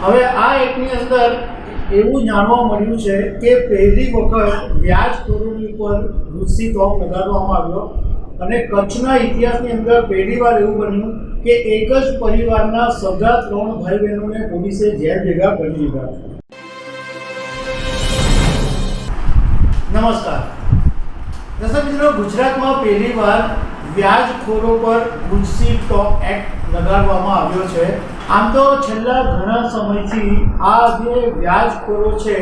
હવે આ એકની અંદર એવું જાણવા મળ્યું છે કે પહેલી વખત વ્યાજ વ્યાજખોરોની ઉપર ગુસ્સી ટોક લગાડવામાં આવ્યો અને કચ્છના ઇતિહાસની અંદર પહેલીવાર એવું બન્યું કે એક જ પરિવારના સગા ત્રણ ભાઈ બહેનોને પોલીસે ઝેર ભેગા કરી દીધા. નમસ્કાર. દર્શક મિત્રો, ગુજરાતમાં પહેલીવાર વ્યાજખોરો પર ગુજસી ટોપ એક્ટ લગાડવામાં આવ્યો છે. આમ તો છેલ્લા ઘણા સમયથી આ જે વ્યાજખોરો છે,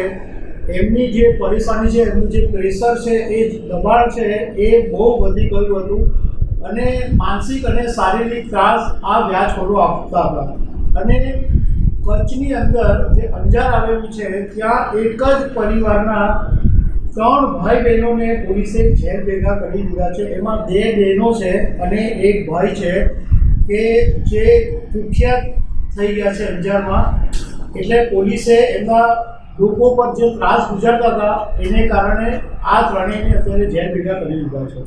એમની જે પરેશાની છે, એમનું જે પ્રેશર છે, એ દબાણ છે, એ બહુ વધી ગયું હતું. અને માનસિક અને શારીરિક ત્રાસ આ વ્યાજખોરો આપતા હતા. અને કચ્છની અંદર જે અંજાર આવેલું છે, ત્યાં એક જ પરિવારના ત્રણ ભાઈ બહેનોને પોલીસે ઝેર ભેગા કરી દીધા છે. એમાં બે બહેનો છે અને એક ભાઈ છે કે જે કુખ્યાત થઈ ગયા છે અંજારમાં. એટલે પોલીસે એમના લોકો પર જે ત્રાસ ગુજારતા હતા, એને કારણે આ ત્રણેયને અત્યારે ઝેર ભેગા કરી દીધા છે.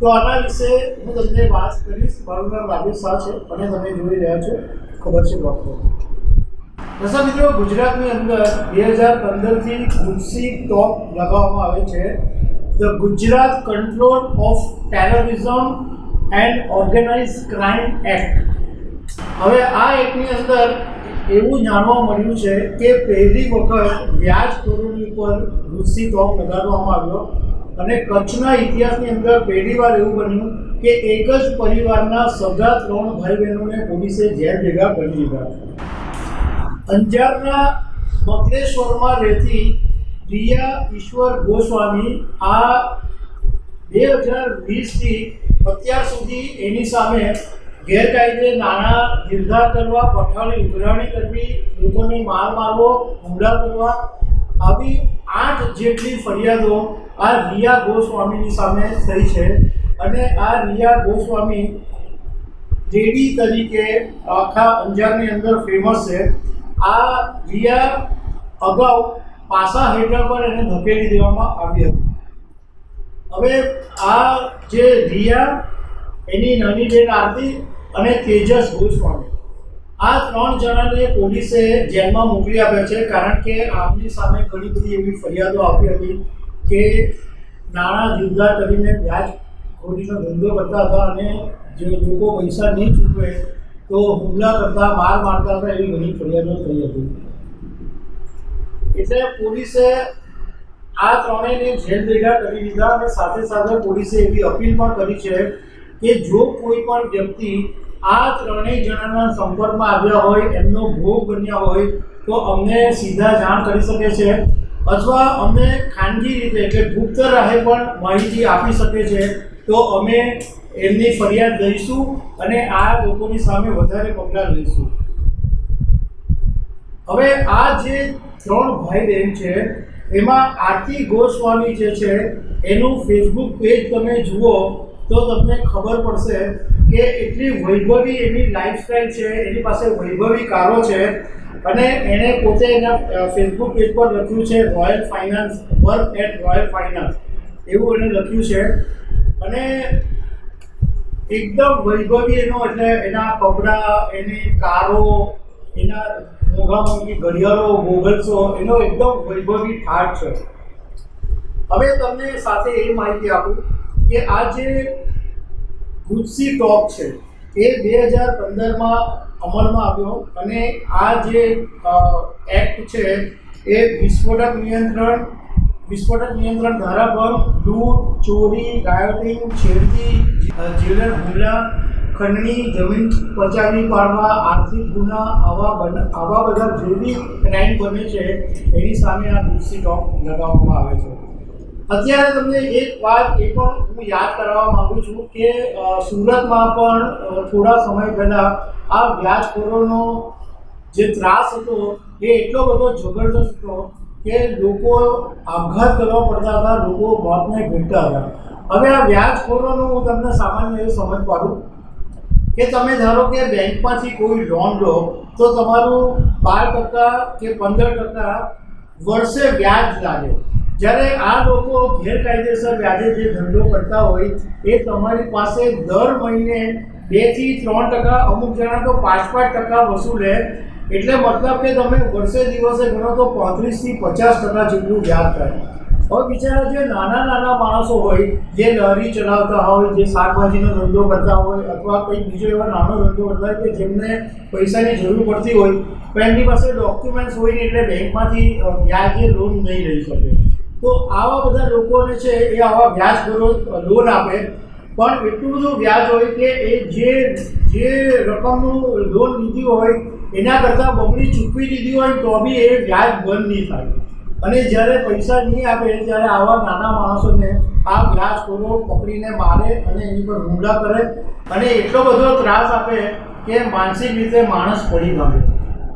તો આના વિશે હું તમને વાત કરીશ. મારું નામ રાજેશ શાહ છે. અને તમે જોઈ રહ્યા છો ખબર છે. ડૉક્ટર દર્શક મિત્રો, ગુજરાતની અંદર બે હજાર પંદરથી ગુજસી ટોપ લગાવવામાં આવે છે. The Gujarat control of terrorism and organise crime act. હવે આ એક્ટની અંદર એવું જાણવા મળ્યું છે કે પહેલી વખત વ્યાજખોરોની ઉપર ગુજસી ટોપ લગાડવામાં આવ્યો અને કચ્છના ઇતિહાસની અંદર પહેલીવાર એવું બન્યું કે એક જ પરિવારના સગા ત્રણ ભાઈ બહેનોને પોલીસે જેલ ભેગા કરી દીધા. અંજારના મકલેશ્વરમાં રહેતી રિયા ઈશ્વર ગોસ્વામી આ બે હજાર વીસથી અત્યાર સુધી એની સામે ગેરકાયદે નાણાં ધીરધાર કરવા, પઠાણી, ઉઘરાણી કરવી, લોકોને માર મારવો, હુમલા કરવા આવી આઠ જેટલી ફરિયાદો આ રિયા ગોસ્વામીની સામે થઈ છે. અને આ રિયા ગોસ્વામી દેવી તરીકે આખા અંજારની અંદર ફેમસ છે. આ રિયા અગાઉ પાસા હેઠળ પર એને ધકેલી દેવામાં આવી હતી. હવે આ જે રિયા એની નાની બેન આરતી અને તેજસ ગોસ્વામી આ ત્રણ જણાને પોલીસે જેલમાં મોકલી આપ્યા છે, કારણ કે આમની સામે ઘણી બધી એવી ફરિયાદો આપી હતી કે નાણાં જુદા કરીને વ્યાજ ખોરીનો ધંધો કરતા હતા અને જે લોકો પૈસા નહીં ચૂકવે તો હુમલા કરતા માર મારતા હતા એવી ઘણી ફરિયાદો થઈ હતી. એટલે પોલીસે આ ત્રણેયને જેલ ભેગા કરી દીધા અને સાથે સાથે પોલીસે એવી અપીલ પણ કરી છે કે જો કોઈ પણ વ્યક્તિ આ ત્રણેય જણાના સંપર્કમાં આવ્યા હોય, એમનો ભોગ બન્યા હોય, તો અમને સીધા જાણ કરી શકે છે. અથવા અમને ખાનગી રીતે એટલે ગુપ્ત રાહે પણ માહિતી આપી શકે છે તો અમે એમની ફરિયાદ લઈશું અને આ લોકોની સામે વધારે પગલાં લઈશું. હવે આ જે ત્રણ ભાઈ બહેન છે, એમાં આરતી ગોસ્વામી જે છે, એનું ફેસબુક પેજ તમે જુઓ તો તમને ખબર પડશે કે એટલી વૈભવી એની લાઈફસ્ટાઈલ છે, એની પાસે વૈભવી કારો છે અને એણે પોતે એના ફેસબુક પેજ પર લખ્યું છે royal finance work at royal finance એવું એણે લખ્યું છે. અને એકદમ વૈભવી એનો એટલે એના કપડાં, એની કારો, એના મોંઘા મોંઘી ઘડિયાળો ગોગલ્સો એનો એકદમ વૈભવી ઠાઠ છે. હવે તમને સાથે એ માહિતી આપું કે આ જે ગુજસી ટોપ છે, એ બે હજાર પંદરમાં અમલમાં આવ્યો અને આ જે એક્ટ છે, એ વિસ્ફોટક નિયંત્રણ વિસ્ફોટક નિયંત્રણ ધારા પર લૂંટ, ચોરી રાયોટિંગ છેડતી જીવન હુમલા, ખંડણી, જમીન પચાવી પાડવા, આર્થિક ગુના, આવા આવા બધા જેવી ક્રાઇમ બને છે, એની સામે આ ગુજસી ડોક લગાવવામાં આવે છે. અત્યારે તમને એક વાત એ પણ હું યાદ કરાવવા માગું છું કે સુરતમાં પણ થોડા સમય પહેલાં આ વ્યાજખોરોનો જે ત્રાસ હતો, એ એટલો બધો જબરદસ્ત હતો કે લોકો આપઘાત કરવા પડતા હતા, લોકો મોતને ભેટતા હતા. હવે આ વ્યાજખોરોનું હું તમને સામાન્ય એવું સમજ પાડું કે તમે ધારો કે બેંકમાંથી કોઈ લોન લો, તો તમારું બાર ટકા કે પંદર ટકા વર્ષે વ્યાજ લાગે. જ્યારે આ લોકો ગેરકાયદેસર વ્યાજે જે ધંધો કરતા હોય, એ તમારી પાસે દર મહિને બેથી ત્રણ ટકા, અમુક જણા તો પાંચ પાંચ ટકા વસૂલે એટલે મતલબ કે તમે વર્ષે દિવસે ગણો તો પાંત્રીસથી પચાસ ટકા જેટલું વ્યાજ થાય. હવે બિચારા જે નાના નાના માણસો હોય, જે લારી ચલાવતા હોય, જે શાકભાજીનો ધંધો કરતા હોય, અથવા કંઈક બીજો એવો નાનો ધંધો કરતા હોય કે જેમને પૈસાની જરૂર પડતી હોય પણ એમની પાસે ડોક્યુમેન્ટ્સ હોય ને એટલે બેંકમાંથી વ્યાજે લોન નહીં લઈ શકે. તો આવા બધા લોકોને છે એ આવા વ્યાજ દરો લોન આપે. પણ એટલું બધું વ્યાજ હોય કે એ જે જે રકમનું લોન લીધી હોય એના કરતાં બમણી ચૂકવી દીધી હોય તો બી એ વ્યાજ બંધ નહીં થાય. અને જ્યારે પૈસા નહીં આપે ત્યારે આવા નાના માણસોને આ વ્યાજખોરો પકડીને મારે અને એની પર હુમલા કરે. અને એટલો બધો ત્રાસ આપે કે માનસિક રીતે માણસ પડી ગમે.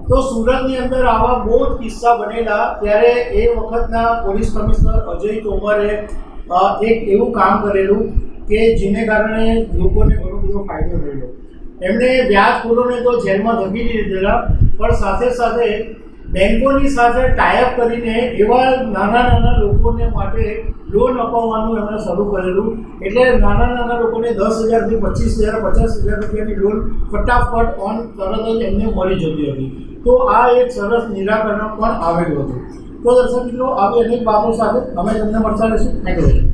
તો સુરતની અંદર આવા બહુ જ કિસ્સા બનેલા ત્યારે એ વખતના પોલીસ કમિશનર અજય તોમરે એક એવું કામ કરેલું કે જેને કારણે લોકોને ઘણો બધો ફાયદો થયેલો એમણે વ્યાજખોરોને તો જેલમાં ધકી દીધેલા, પણ સાથે સાથે બેંકોની સાથે ટાઈઅપ કરીને એવા નાના નાના લોકોને માટે લોન અપાવવાનું એમણે શરૂ કરેલું. એટલે નાના નાના લોકોને દસ હજારથી પચીસ હજાર, પચાસ હજાર રૂપિયાની લોન ફટાફટ ઓન તરત જ એમને મળી જતી હતી. તો આ એક સરસ નિરાકરણ પણ આવેલું હતું. તો દર્શક મિત્રો, આવી અનેક બાબતો સાથે અમે તમને મળતા રહીશું. Thank you